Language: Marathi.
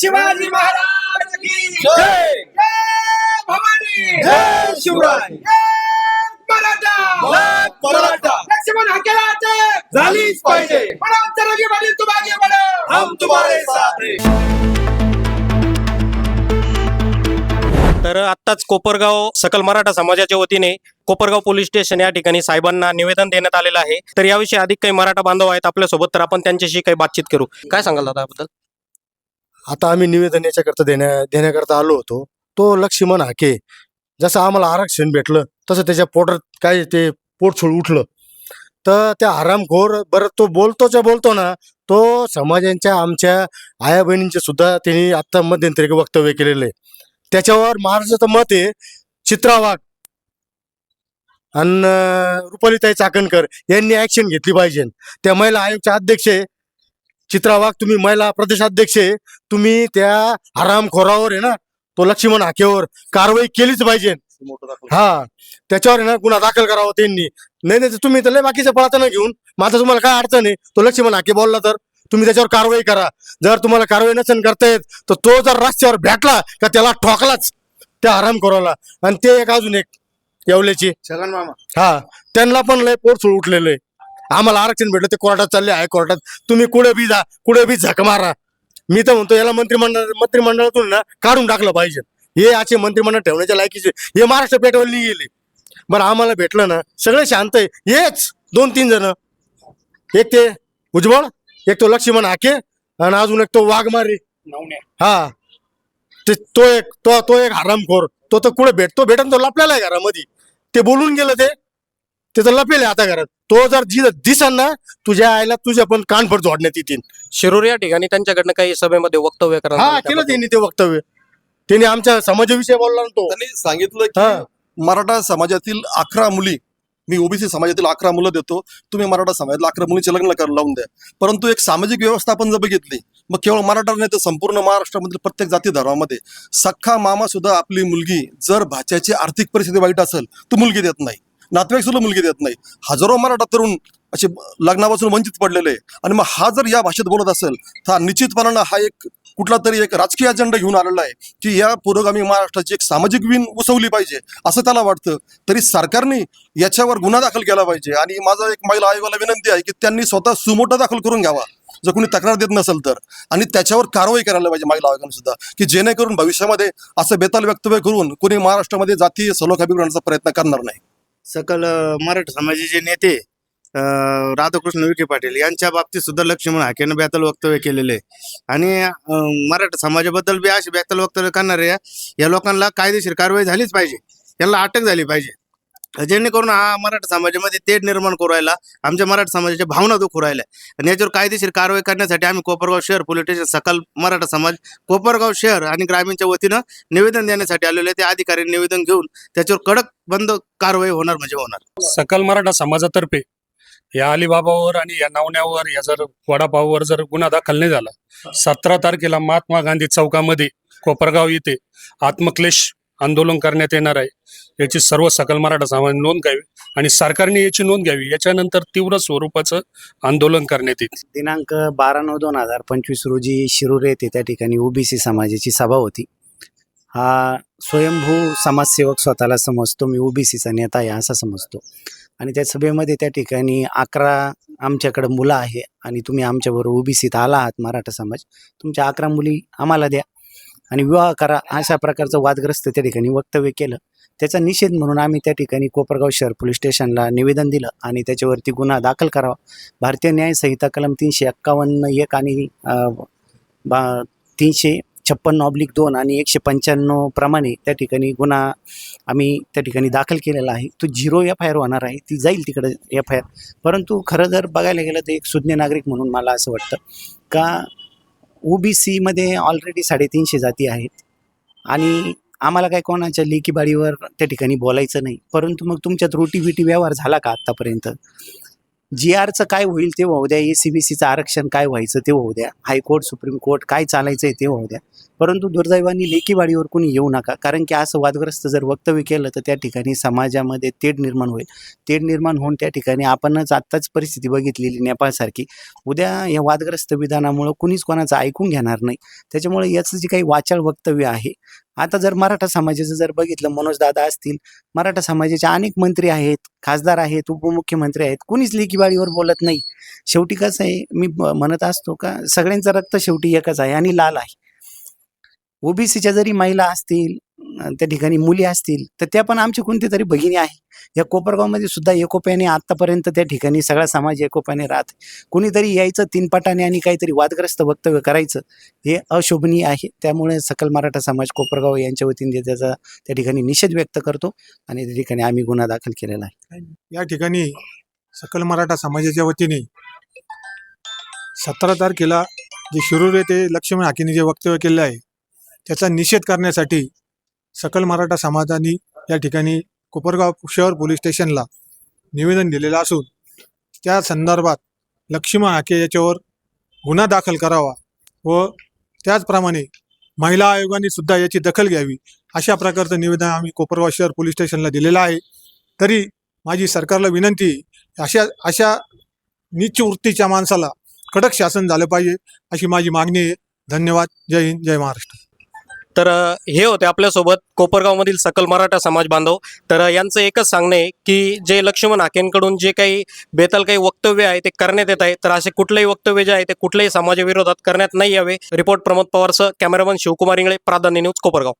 शिवाजी महाराज की जय! जय भवानी! जय शिवराय! जय मराठा! जय मराठा! लक्ष्मण हकेला अटक झालीच पाहिजे! बडा तरगी बडी तुम आगे बडो हम तुम्हारे साथ हैं। तर आत्ताच कोपरगाव सकल मराठा समाजाच्या वतीने कोपरगाव पोलीस स्टेशन या ठिकाणी साहेबांना निवेदन देण्यात आलेलं आहे. तर याविषयी अधिक काही मराठा बांधव आहेत आपल्यासोबत तर आपण त्यांच्याशी काही बातचीत करू. काय सांगाल दादा याबद्दल? आता आम्ही निवेदन याच्याकरता देण्या देण्याकरता आलो होतो. तो लक्ष्मण हाके जसं आम्हाला आरक्षण भेटलं तसं त्याच्या पोटात काय ते पोटछोड उठलं. तर त्या आरामखोर बरं तो बोलतोच्या बोलतो ना तो समाजांच्या आमच्या आया बहिणींचे सुद्धा त्यांनी आत्ता मध्यंतरी वक्तव्य केलेलं. आहे त्याच्यावर महाराजाचं मत आहे चित्रा वाघ आणि रुपालीताई चाकणकर यांनी ॲक्शन घेतली पाहिजे. त्या महिला आयोगच्या अध्यक्ष आहे. चित्रा वाघ तुम्ही महिला प्रदेशाध्यक्ष आहे. तुम्ही त्या हरामखोरावर आहे ना तो लक्ष्मण हाकेवर कारवाई केलीच पाहिजे. हा त्याच्यावर आहे ना गुन्हा दाखल करावा त्यांनी. नाही नाही तुम्ही तर लय बाकीचं पळताना घेऊन माझं तुम्हाला काय अडचण आहे? तो लक्ष्मण हाके बोलला तर तुम्ही त्याच्यावर कारवाई करा. जर तुम्हाला कारवाई नसेल करता येत तर तो जर रस्त्यावर भेटला का त्याला ठोकलाच त्या हरामखोराला. आणि ते एक अजून एक येवल्याची. छगन मामा. हा त्यांना पण लय पोट उठलेलं आहे. आम्हाला आरक्षण भेटलं ते कोर्टात चालले आहे कोर्टात. तुम्ही कुठे बी जा कुठे बी झक मारा. मी तर म्हणतो याला मंत्रिमंडळ मंत्रिमंडळातून ना काढून टाकलं पाहिजे. हे असे मंत्रिमंडळ ठेवण्याच्या लायकीचे हे महाराष्ट्र पेटवली गेले बरं आम्हाला भेटलं ना सगळे शांत आहे. हेच दोन तीन जण. एक ते उज्ज्वल एक तो लक्ष्मण हाके आणि अजून एक तो वाघमारे. हा. ते तो एक तो तो एक हरामखोर. तो तर कुठे भेटतो भेटन तो लपलेला आहे घरामध्ये. ते बोलून गेलं ते. ते तर लपेल आहे आता घरात. तो जर जी दिसन ना तुझ्या आईला तुझ्या पण कानफड जोडण्यात येतील. शिरूर या ठिकाणी त्यांच्याकडनं काही सभेमध्ये वक्तव्य हा करा केलं त्यांनी ते वक्तव्य. त्यांनी आमच्या समाजाविषयी बोलला ना तो. त्यांनी सांगितलं हा. की मराठा समाजातील अकरा मुली मी ओबीसी समाजातील अकरा मुलं देतो. तुम्ही मराठा समाजातील अकरा मुलींचे लग्न कर लावून द्या. परंतु एक सामाजिक व्यवस्था आपण जर बघितली मग केवळ मराठा नाही तर संपूर्ण महाराष्ट्रामधील प्रत्येक जाती धर्मामध्ये सख्खा मामा सुद्धा आपली मुलगी जर भाच्याची आर्थिक परिस्थिती वाईट असेल तर मुलगी देत नाही. नातेवाईक सुद्धा मुलगी देत नाही. हजारो मराठा तरुण असे लग्नापासून वंचित पडलेले आणि मग हा जर या भाषेत बोलत असेल तर निश्चितपणानं हा एक कुठला तरी एक राजकीय अजेंडा घेऊन आलेला आहे की या पुरोगामी महाराष्ट्राची एक सामाजिक विण उसवली पाहिजे असं त्याला वाटतं. तरी सरकारने याच्यावर गुन्हा दाखल केला पाहिजे. आणि माझा एक महिला आयोगाला विनंती आहे की त्यांनी स्वतः सुमोटा दाखल करून घ्यावा. जर कोणी तक्रार देत नसेल तर. आणि त्याच्यावर कारवाई करायला पाहिजे महिला आयोगाने सुद्धा की जेणेकरून भविष्यामध्ये असं बेताल वक्तव्य करून कोणी महाराष्ट्रामध्ये जातीय सलोखा बिघडण्याचा प्रयत्न करणार नाही. सकल मराठा समाजाचे नेते अ, राधाकृष्ण विखे पाटील यांच्या बाबतीत सुद्धा लक्ष्मण हाकेनं बेतल वक्तव्य केलेले आणि अ, मराठा समाजाबद्दल बी अशी बेतल वक्तव्य करणारे या लोकांना कायदेशीर कारवाई झालीच पाहिजे. यांना अटक झाली पाहिजे. जेणेकरून हा मराठा समाजामध्ये तेढ निर्माण करू राहिला. आमच्या मराठा समाजाच्या भावना दुखू राहिल्या. आणि याच्यावर कायदेशीर कारवाई करण्यासाठी आम्ही कोपरगाव शहर पोलीस स्टेशन सकल मराठा समाज कोपरगाव शहर आणि ग्रामीणच्या वतीनं निवेदन देण्यासाठी आलेले ते अधिकारी निवेदन घेऊन त्याच्यावर कडक बंद कारवाई होणार म्हणजे होणार. सकल मराठा समाजातर्फे या अलिबाबावर आणि या नावण्यावर या जर वडापावर जर गुन्हा दाखल नाही झाला सतरा तारखेला महात्मा गांधी चौकामध्ये कोपरगाव येथे आत्मक्लेश आंदोलन करण्यात येणार आहे. याची सर्व सकल मराठा समाज नोंद घ्यावी आणि सरकारने याची नोंद घ्यावी. याच्यानंतर तीव्र स्वरूपाचं आंदोलन करण्यात येईल. दिनांक बारा नऊ दोन हजार पंचवीस रोजी शिरूर येथे त्या ठिकाणी ओबीसी समाजाची सभा होती. हा स्वयंभू समाजसेवक स्वतःला समजतो मी ओबीसीचा नेता आहे असा समजतो. आणि त्या सभेमध्ये त्या ठिकाणी अकरा आमच्याकडं मुलं आहे आणि तुम्ही आमच्याबरोबर ओबीसीत आला आहात मराठा समाज. तुमच्या अकरा मुली आम्हाला द्या. आणि विवाह करा अशा प्रकारचं वादग्रस्त त्या ठिकाणी वक्तव्य केलं. त्याचा निषेध म्हणून आम्ही त्या ठिकाणी कोपरगाव शहर पोलीस स्टेशनला निवेदन दिलं आणि त्याच्यावरती गुन्हा दाखल करावा. भारतीय न्याय संहिता कलम तीनशे एक्कावन्न एक आणि बा तीनशे छप्पन्न ऑब्लिक दोन आणि एकशे पंच्याण्णव प्रमाणे त्या ठिकाणी गुन्हा आम्ही त्या ठिकाणी दाखल केलेला आहे. तो झिरो एफ आय आर होणार आहे. ती जाईल तिकडं एफ आय आर. परंतु खरं जर बघायला गेलं तर एक सुज्ञ नागरिक म्हणून मला असं वाटतं का ओबीसीमध्ये ऑलरेडी साडेतीनशे जाती आहेत. आणि आम्हाला काय कोणाच्या लेकीबाडीवर त्या ठिकाणी बोलायचं नाही. परंतु मग तुमच्यात रोटी बिटी व्यवहार झाला का आत्तापर्यंत जी आरचं काय होईल ते होऊ द्या. ए सी बी सीचं आरक्षण काय व्हायचं ते होऊ द्या. हायकोर्ट सुप्रीम कोर्ट काय चालायचं आहे ते होऊ द्या. परंतु दुर्दैवाने लेकीवाडीवर कोणी येऊ नका. कारण की असं वादग्रस्त जर वक्तव्य केलं तर त्या ठिकाणी समाजामध्ये तेढ निर्माण होईल. तेढ निर्माण होऊन त्या ठिकाणी आपणच आत्ताच परिस्थिती बघितलेली नेपाळसारखी. उद्या या वादग्रस्त विधानामुळं कुणीच कोणाचं ऐकून घेणार नाही. त्याच्यामुळे याचं जे काही वाचाळ वक्तव्य आहे आता जर मराठा समाजाचं जर बघितलं मनोज दादा असतील मराठा समाजाचे अनेक मंत्री आहेत खासदार आहेत उपमुख्यमंत्री आहेत कुणीच लेकीवाडीवर बोलत नाही. शेवटी कसं आहे मी म्हणत असतो का सगळ्यांचं रक्त शेवटी एकच आहे आणि लाल आहे. ओबीसीच्या जरी महिला असतील त्या ठिकाणी मुली असतील तर त्या पण आमची कोणती तरी भगिनी आहे या कोपरगावमध्ये सुद्धा एकोप्याने आत्तापर्यंत त्या ठिकाणी सगळा समाज एकोप्याने राहत. कुणीतरी यायचं तीनपटाने आणि काहीतरी वादग्रस्त वक्तव्य करायचं हे अशोभनीय आहे. त्यामुळे सकल मराठा समाज कोपरगाव यांच्या वतीने त्याचा त्या ठिकाणी निषेध व्यक्त करतो आणि त्या ठिकाणी आम्ही गुन्हा दाखल केलेला आहे. या ठिकाणी सकल मराठा समाजाच्या वतीने सतरा तारखेला जे शिरूर येथे लक्ष्मण हाकीने जे वक्तव्य केले आहे त्याचा निषेध करण्यासाठी सकल मराठा समाजाने या ठिकाणी कोपरगाव शहर पोलीस स्टेशनला निवेदन दिलेलं असून त्या संदर्भात लक्ष्मी हाके याच्यावर गुन्हा दाखल करावा व त्याचप्रमाणे महिला आयोगाने सुद्धा याची दखल घ्यावी अशा प्रकारचं निवेदन आम्ही कोपरगाव शहर पोलीस स्टेशनला दिलेलं आहे. तरी माझी सरकारला विनंती अशा अशा नीच वृत्तीच्या माणसाला कडक शासन झालं पाहिजे अशी माझी मागणी आहे. धन्यवाद. जय हिंद. जय महाराष्ट्र. तर हे होते आपल्यासोबत कोपरगावमधील सकल मराठा समाज बांधव. तर यांचं एकच सांगणं आहे की जे लक्ष्मण हाकेंकडून जे काही बेताल काही वक्तव्य आहे ते करण्यात येत आहे. तर असे कुठलेही वक्तव्य जे आहे ते कुठल्याही समाजाविरोधात करण्यात नाही यावे. रिपोर्ट प्रमोद पवारसह कॅमेरामन शिवकुमार इंगळे प्राधान्य न्यूज कोपरगाव.